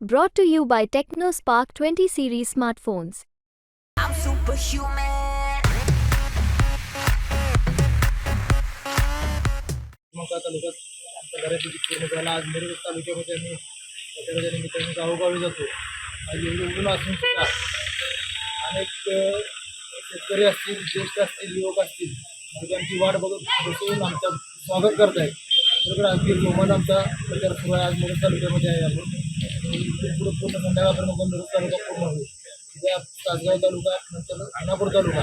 Brought to you by TechnoSpark 20 series smartphones. I'm superhuman. मका तालुक्यात आमच्या पूर्ण झाला. आज मिरज तालुक्यामध्ये आम्ही दसऱ्याच्या निमित्ताने गावोगावी जातो. आज एवढं ऊन असून सुद्धा अनेक अ, शेतकरी असतील ज्येष्ठ असतील युवक असतील त्यांची वाट बघत बसून आमचं स्वागत करत आहेत सगळं अगदी जोमान आमचा प्रचार सुरू आहे. आज मिरज तालुक्यामध्ये आहे आपण. पुढे पूर्ण संध्याकाळपर्यंत तालुका पूर्ण होईल. उद्या तासगाव तालुका नंतर खानापूर तालुका.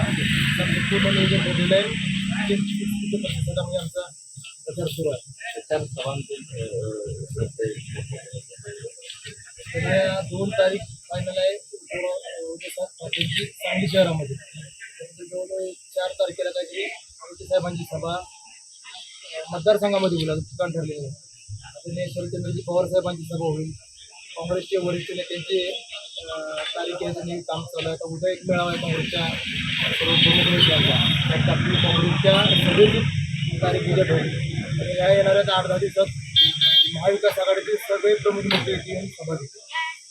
पूर्ण नियोजन आहे प्रतिसादामध्ये आमचा प्रचार सुरू आहे. प्रचार सभांचे दोन तारीख फायनल आहे सांगली शहरामध्ये. जवळजवळ चार तारखेला काहीतरी आमचे साहेबांची सभा मतदारसंघामध्ये ठिकाण ठरलेलं आहे. आता शरदचंद्रजी पवार साहेबांची सभा होईल. काँग्रेसचे वरिष्ठ नेत्यांचे नाही काम चालू आहे. उद्या एक मेळावा आहे काँग्रेसच्या त्यात आपली काँग्रेसच्या उद्या ठेवली आणि या येणाऱ्या आठ दहा दिवसात महाविकास आघाडीचे सगळे प्रमुख नेते येऊन सभा घेतील.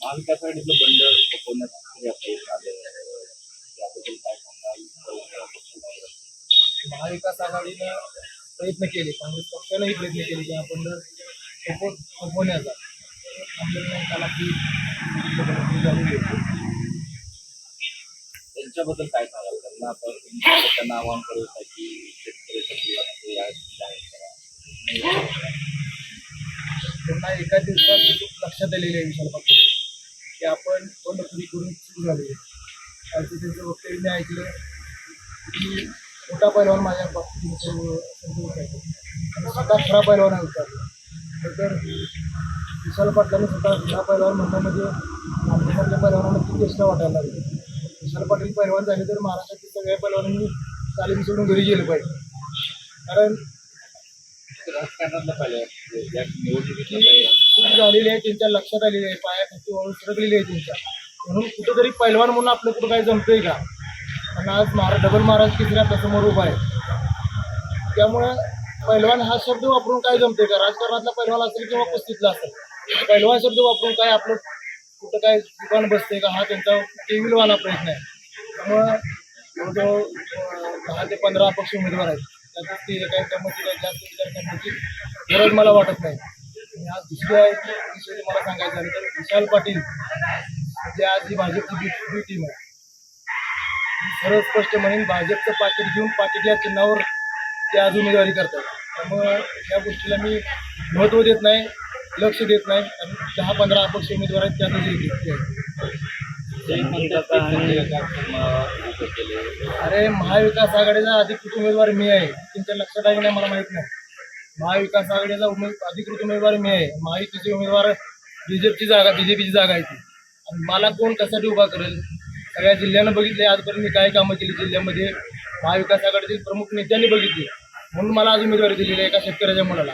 महाविकास आघाडीचं बंड महाविकास आघाडीनं प्रयत्न केले. काँग्रेस पक्षानंही प्रयत्न केले की आपण सोपव त्याला की त्यांच्याबद्दल काय सांगाल? त्यांना आपण त्यांना आवाहन करू की शेतकरी त्यांना एका दिवसात लक्षात आलेली आहे विशाल पाटील. की आपण बंडखोरी करून सुरू झालेली आहे. त्यांचं वक्तव्य मी ऐकलं. की मोठा पैलवान माझ्या बाबतीत सर्व आणि स्वतः खरा पैलवान आहे विचारलं तर तर विशाल पाटलांनी ह्या खरा पैलवान म्हणण्यामध्ये म्हणजे आमच्यासारख्या पैलवानांना किती एक्स्ट्रा वाटायला लागले. विशाल पाटील पैलवान झाले तर महाराष्ट्रातील सगळ्या पैलवानांनी तालीम सोडून घरी गेलं पाहिजे. कारण राजकारणातलं पाहिजे झालेली आहे त्यांच्या लक्षात आलेली आहे पायाखाली वळून सरकलेली आहे त्यांच्या. म्हणून कुठंतरी पैलवान म्हणून आपलं कुठं काय जमतंय का? आणि आज महाराज डबल महाराज किती आपल्यासमोर उभा आहे. त्यामुळं पैलवान हा शब्द वापरून काय जमतंय का? राजकारणातला पैलवान असेल किंवा कुस्तीतला असेल? पैलवान शब्द वापरून काय आपलं कुठं काय दुकान बसतंय का हा त्यांचा टेविलवाला प्रयत्न आहे. त्यामुळं जवळजवळ दहा ते पंधरा अपक्ष उमेदवार आहेत. त्याचा ते काय त्यामध्ये काय जास्त विचार करण्याची गरज मला वाटत नाही. आणि आज दुसऱ्या एक विषय मला सांगायचं झालं तर विशाल पाटील जे आज ही भाजपची बी टीम आहे. ती सरळ स्पष्ट म्हणेन भाजपचं पाकिट घेऊन पाकिट या चिन्हावर ते आज उमेदवारी करतात. त्यामुळं या गोष्टीला मी महत्त्व देत नाही. लक्ष देत नाही. आणि दहा पंधरा अपक्ष उमेदवार आहेत केले अरे महाविकास आघाडीचा अधिकृत उमेदवार मी आहे. तुमच्या लक्षात आहे नाही मला माहीत नाही. महाविकास आघाडीचा उमेद अधिकृत उमेदवार मी आहे. महायुतीचे उमेदवार बीजेपीची जागा बीजेपीची जागा आहे ती. आणि मला कोण कशासाठी उभा करेल? सगळ्या जिल्ह्यानं बघितले आजपर्यंत मी काय कामं केली जिल्ह्यामध्ये? महाविकास आघाडीतील प्रमुख नेत्यांनी बघितली. म्हणून मला आज उमेदवारी दिलेली आहे एका शेतकऱ्याच्या मुलाला.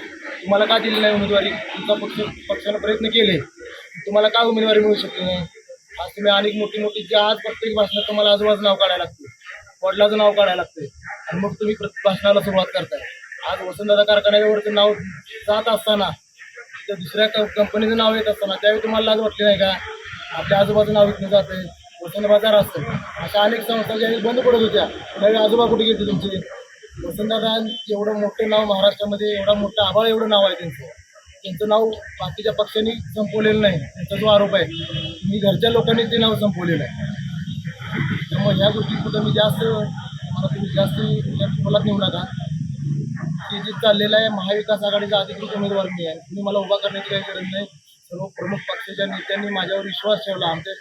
तुम्हाला का दिली नाही उमेदवारी? तुमचा पक्ष पक्षानं प्रयत्न केले. तुम्हाला का उमेदवारी मिळू शकते नाही? आज तुम्ही अनेक मोठी मोठी जे आज प्रत्येक भाषणात तुम्हाला आजूबाजू नाव काढायला लागते. वडिलाचं नाव काढायला लागते. आणि मग तुम्ही प्रत्येक भाषणाला सुरुवात करताय. आज वसंतदादा कारखान्यावरचं नाव जात असताना त्या दुसऱ्या कंपनीचं नाव येत असताना त्यावेळी तुम्हाला लाज वाटली नाही का? आपल्या आजोबाचं नाव विकलं जाते वसंत बाजार असतं अशा अनेक संस्था ज्यावेळी बंद पडत होत्या. त्यावेळी आजोबा कुठे गेले तुमचे? वसंतदादा एवढं मोठं नाव महाराष्ट्रामध्ये एवढा मोठा आभाळ एवढं नाव आहे त्यांचं. त्यांचं नाव बाकीच्या पक्षांनी संपवलेलं नाही. त्यांचा जो आरोप आहे मी घरच्या लोकांनी ते नाव संपवलेलं आहे. त्यामुळे ह्या गोष्टी कुठं मी जास्त मला तुम्ही जास्त मला नेऊ नका. ते जे चाललेलं आहे महाविकास आघाडीचा अधिकृत उमेदवार मी आहे. तुम्ही मला उभा करण्याची काही गरज नाही. सर्व प्रमुख पक्षाच्या नेत्यांनी माझ्यावर विश्वास ठेवला. आमच्या